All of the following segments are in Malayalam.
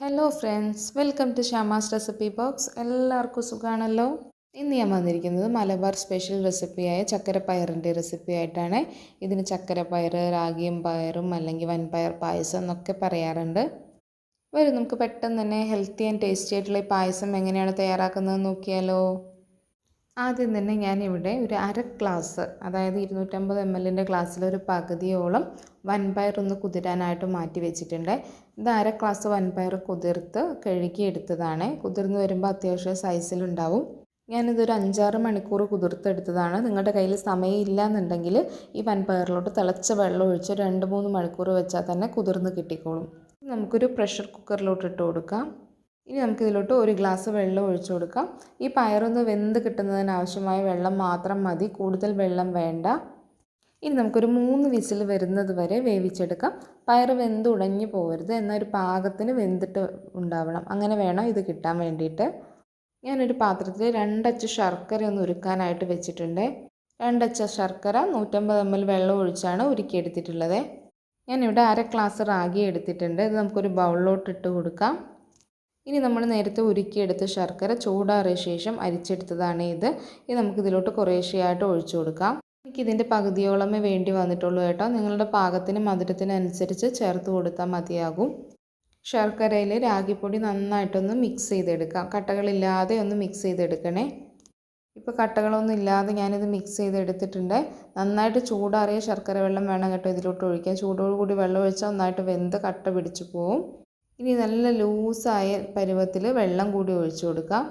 Hello friends welcome to Shama's recipe box എല്ലാവർക്കും സുഖമാണല്ലോ ഇന്ന് ഞാൻ വന്നിരിക്കുന്നത് മലബാർ സ്പെഷ്യൽ റെസിപ്പിയായ ചക്കരപ്പയറിന്റെ റെസിപ്പി ആയിട്ടാണ് ഇതിന് ചക്കരപ്പയർ രാഗിയും പയറും അല്ലെങ്കിൽ വൻപയർ പായസം എന്നൊക്കെ പറയാറുണ്ട്. വരും നമുക്ക് പെട്ടെന്ന് തന്നെ ഹെൽത്തി ആൻഡ് ടേസ്റ്റി ആയിട്ടുള്ള ഈ പായസം എങ്ങനെയാണ് തയ്യാറാക്കുന്നത് നോക്കിയാലോ. ആദ്യം തന്നെ ഞാനിവിടെ ഒരു അര ഗ്ലാസ് അതായത് ഇരുന്നൂറ്റമ്പത് എം എല്ലിന്റെ ഗ്ലാസ്സിൽ ഒരു പകുതിയോളം വൻപയർ ഒന്ന് കുതിരാനായിട്ട് മാറ്റി വെച്ചിട്ടുണ്ട്. ഇത് അര ഗ്ലാസ് വൻപയർ കുതിർത്ത് കഴുകി എടുത്തതാണ്. കുതിർന്ന് വരുമ്പോൾ അത്യാവശ്യം സൈസിലുണ്ടാവും ഞാനിതൊരു അഞ്ചാറ് മണിക്കൂർ കുതിർത്തെടുത്തതാണ്. നിങ്ങളുടെ കയ്യിൽ സമയമില്ല എന്നുണ്ടെങ്കിൽ ഈ വൻപയറിലോട്ട് തിളച്ച വെള്ളം ഒഴിച്ച് രണ്ട് മൂന്ന് മണിക്കൂർ വെച്ചാൽ തന്നെ കുതിർന്ന് കിട്ടിക്കോളും. നമുക്കൊരു പ്രഷർ കുക്കറിലോട്ട് ഇട്ട് കൊടുക്കാം. ഇനി നമുക്കിതിലോട്ട് ഒരു ഗ്ലാസ് വെള്ളം ഒഴിച്ചു കൊടുക്കാം. ഈ പയറൊന്ന് വെന്ത് കിട്ടുന്നതിന് ആവശ്യമായ വെള്ളം മാത്രം മതി. കൂടുതൽ വെള്ളം വേണ്ട. ഇനി നമുക്കൊരു മൂന്ന് വിസിൽ വരുന്നത് വരെ വേവിച്ചെടുക്കാം. പയർ വെന്ത് ഉടഞ്ഞു പോകരുത് എന്നാൽ ഒരു പാകത്തിന് വെന്തിട്ട് ഉണ്ടാവണം. അങ്ങനെ വേണം ഇത് കിട്ടാൻ വേണ്ടിയിട്ട്. ഞാനൊരു പാത്രത്തിൽ രണ്ടച്ച് ശർക്കര ഒന്ന് ഉരുക്കാനായിട്ട് വെച്ചിട്ടുണ്ട്. രണ്ടച്ച ശർക്കര നൂറ്റമ്പത് എം എൽ വെള്ളം ഒഴിച്ചാണ് ഉരുക്കിയെടുത്തിട്ടുള്ളത്. ഞാനിവിടെ അര ഗ്ലാസ് റാഗി എടുത്തിട്ടുണ്ട്. ഇത് നമുക്കൊരു ബൗളിലോട്ട് ഇട്ട് കൊടുക്കാം. ഇനി നമ്മൾ നേരത്തെ ഉരുക്കിയെടുത്ത ശർക്കര ചൂടാറിയ ശേഷം അരിച്ചെടുത്തതാണ് ഇത്. ഇത് നമുക്ക് ഇതിലോട്ട് കുറേശ്ശെയായിട്ട് ഒഴിച്ചു കൊടുക്കാം. എനിക്കിതിന്റെ പകുതിയോളമേ വേണ്ടി വന്നിട്ടുള്ളൂ കേട്ടോ. നിങ്ങളുടെ പാകത്തിന് മധുരത്തിനനുസരിച്ച് ചേർത്ത് കൊടുത്താൽ മതിയാകും. ശർക്കരയിൽ രാഗിപ്പൊടി നന്നായിട്ടൊന്ന് മിക്സ് ചെയ്തെടുക്കാം. കട്ടകളില്ലാതെ ഒന്ന് മിക്സ് ചെയ്തെടുക്കണേ. ഇപ്പോൾ കട്ടകളൊന്നും ഇല്ലാതെ ഞാനിത് മിക്സ് ചെയ്തെടുത്തിട്ടുണ്ട്. നന്നായിട്ട് ചൂടാറിയ ശർക്കര വെള്ളം വേണം കേട്ടോ ഇതിലോട്ട് ഒഴിക്കാൻ. ചൂടോടുകൂടി വെള്ളം ഒഴിച്ചാൽ നന്നായിട്ട് വെന്ത് കട്ട പിടിച്ചു പോവും. ഇനി നല്ല ലൂസായ പരുവത്തിൽ വെള്ളം കൂടി ഒഴിച്ചു കൊടുക്കാം.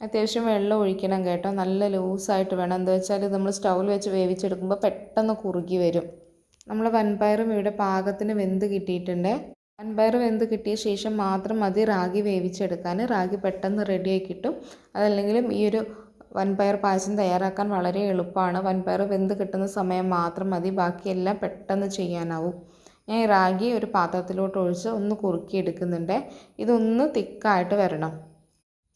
അത്യാവശ്യം വെള്ളം ഒഴിക്കണം കേട്ടോ. നല്ല ലൂസായിട്ട് വേണം. എന്താ വെച്ചാൽ നമ്മൾ സ്റ്റൗവിൽ വെച്ച് വേവിച്ചെടുക്കുമ്പോൾ പെട്ടെന്ന് കുറുകി വരും. നമ്മൾ വൻപയറും ഇവിടെ പാകത്തിന് വെന്ത് കിട്ടിയിട്ടുണ്ട്. വൻപയർ വെന്ത് കിട്ടിയ ശേഷം മാത്രം മതി റാഗി വേവിച്ചെടുക്കാൻ. റാഗി പെട്ടെന്ന് റെഡിയായി കിട്ടും. അതല്ലെങ്കിലും ഈ ഒരു വൻപയർ പായസം തയ്യാറാക്കാൻ വളരെ എളുപ്പമാണ്. വൻപയർ വെന്ത് കിട്ടുന്ന സമയം മാത്രം മതി. ബാക്കിയെല്ലാം പെട്ടെന്ന് ചെയ്യാനാവും. ഞാൻ റാഗി ഒരു പാത്രത്തിലോട്ട് ഒഴിച്ച് ഒന്ന് കുറുക്കി എടുക്കുന്നുണ്ട്. ഇതൊന്ന് തിക്കായിട്ട് വരണം.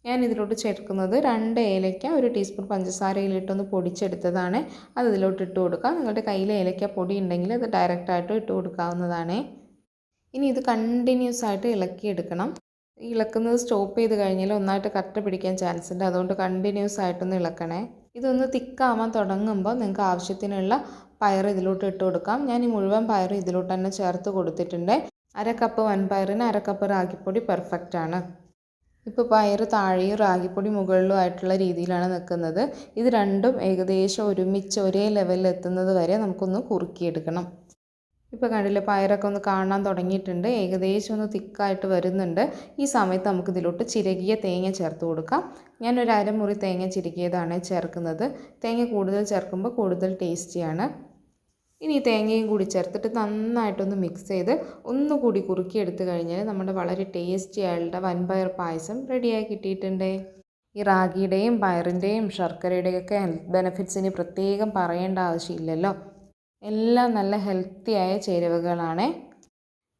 ഞാൻ ഇതിലോട്ട് ചേർക്കുന്നത് രണ്ട് ഏലയ്ക്ക ഒരു ടീസ്പൂൺ പഞ്ചസാരയിലിട്ടൊന്ന് പൊടിച്ചെടുത്തതാണ്. അത് ഇതിലോട്ട് ഇട്ട് കൊടുക്കുക. നിങ്ങളുടെ കയ്യിൽ ഏലയ്ക്ക പൊടി ഉണ്ടെങ്കിൽ അത് ഡയറക്റ്റായിട്ട് ഇട്ട് കൊടുക്കാവുന്നതാണ്. ഇനി ഇത് കണ്ടിന്യൂസ് ആയിട്ട് ഇളക്കിയെടുക്കണം ഇളക്കുന്നത് സ്റ്റോപ്പ് ചെയ്ത് കഴിഞ്ഞാൽ ഒന്നായിട്ട് കട്ട പിടിക്കാൻ ചാൻസ് ഉണ്ട്. അതുകൊണ്ട് കണ്ടിന്യൂസ് ആയിട്ടൊന്ന് ഇളക്കണേ. ഇതൊന്ന് തിക്കാവാൻ തുടങ്ങുമ്പോൾ നിങ്ങൾക്ക് ആവശ്യത്തിനുള്ള പയർ ഇതിലോട്ട് ഇട്ട് കൊടുക്കാം. ഞാൻ ഈ മുഴുവൻ പയർ ഇതിലോട്ട് തന്നെ ചേർത്ത് കൊടുത്തിട്ടുണ്ട്. അര കപ്പ് വൻപയറിന് അര കപ്പ് റാഗിപ്പൊടി പെർഫെക്റ്റ് ആണ്. ഇപ്പോൾ പയർ താഴെയും റാഗിപ്പൊടി മുകളിലും ആയിട്ടുള്ള രീതിയിലാണ് നിൽക്കുന്നത്. ഇത് രണ്ടും ഏകദേശം ഒരുമിച്ച് ഒരേ ലെവലിൽ എത്തുന്നത് വരെ നമുക്കൊന്ന് കുറുക്കിയെടുക്കണം. ഇപ്പോൾ കണ്ടില്ലേ പയറൊക്കെ ഒന്ന് കാണാൻ തുടങ്ങിയിട്ടുണ്ട്. ഏകദേശം ഒന്ന് തിക്കായിട്ട് വരുന്നുണ്ട്. ഈ സമയത്ത് നമുക്ക് ഇതിലോട്ട് ചിരകിയ തേങ്ങ ചേർത്ത് കൊടുക്കാം. ഞാനൊരു അരമുറി തേങ്ങ ചിരകിയതാണ് ചേർക്കുന്നത്. തേങ്ങ കൂടുതൽ ചേർക്കുമ്പോൾ കൂടുതൽ ടേസ്റ്റിയാണ്. ഇനി തേങ്ങയും കൂടി ചേർത്തിട്ട് നന്നായിട്ടൊന്ന് മിക്സ് ചെയ്ത് ഒന്നുകൂടി കുറുക്കി എടുത്തു കഴിഞ്ഞാൽ നമ്മുടെ വളരെ ടേസ്റ്റി ആയിട്ടുള്ള വൻപയർ പായസം റെഡിയായി കിട്ടിയിട്ടുണ്ട്. ഈ റാഗിയുടെയും പയറിന്റെയും ശർക്കരയുടെയൊക്കെ ഹെൽത്ത് ബെനിഫിറ്റ്സിന് പ്രത്യേകം പറയേണ്ട ആവശ്യമില്ലല്ലോ. എല്ലാം നല്ല ഹെൽത്തിയായ ചേരുവകളാണ്.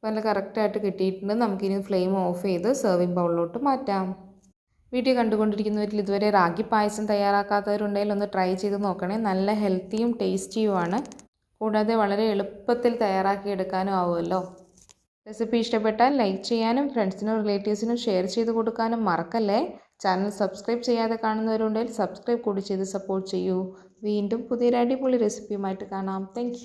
നല്ല കറക്റ്റായിട്ട് കിട്ടിയിട്ടുണ്ട്. നമുക്കിനി ഫ്ലെയിം ഓഫ് ചെയ്ത് സെർവിങ് ബൗളിലോട്ട് മാറ്റാം. വീഡിയോ കണ്ടുകൊണ്ടിരിക്കുന്നവരിൽ ഇതുവരെ റാഗി പായസം തയ്യാറാക്കാത്തവരുണ്ടെങ്കിൽ ഒന്ന് ട്രൈ ചെയ്ത് നോക്കണേ. നല്ല ഹെൽത്തിയും ടേസ്റ്റിയുമാണ് കൂടാതെ വളരെ എളുപ്പത്തിൽ തയ്യാറാക്കിയെടുക്കാനും ആവുമല്ലോ. റെസിപ്പി ഇഷ്ടപ്പെട്ടാൽ ലൈക്ക് ചെയ്യാനും ഫ്രണ്ട്സിനും റിലേറ്റീവ്സിനും ഷെയർ ചെയ്ത് കൊടുക്കാനും മറക്കല്ലേ? ചാനൽ സബ്സ്ക്രൈബ് ചെയ്യാതെ കാണുന്നവരുണ്ടെങ്കിൽ സബ്സ്ക്രൈബ് കൂടി ചെയ്ത് സപ്പോർട്ട് ചെയ്യൂ. വീണ്ടും പുതിയൊരു അടിപൊളി റെസിപ്പിയുമായിട്ട് കാണാം. താങ്ക്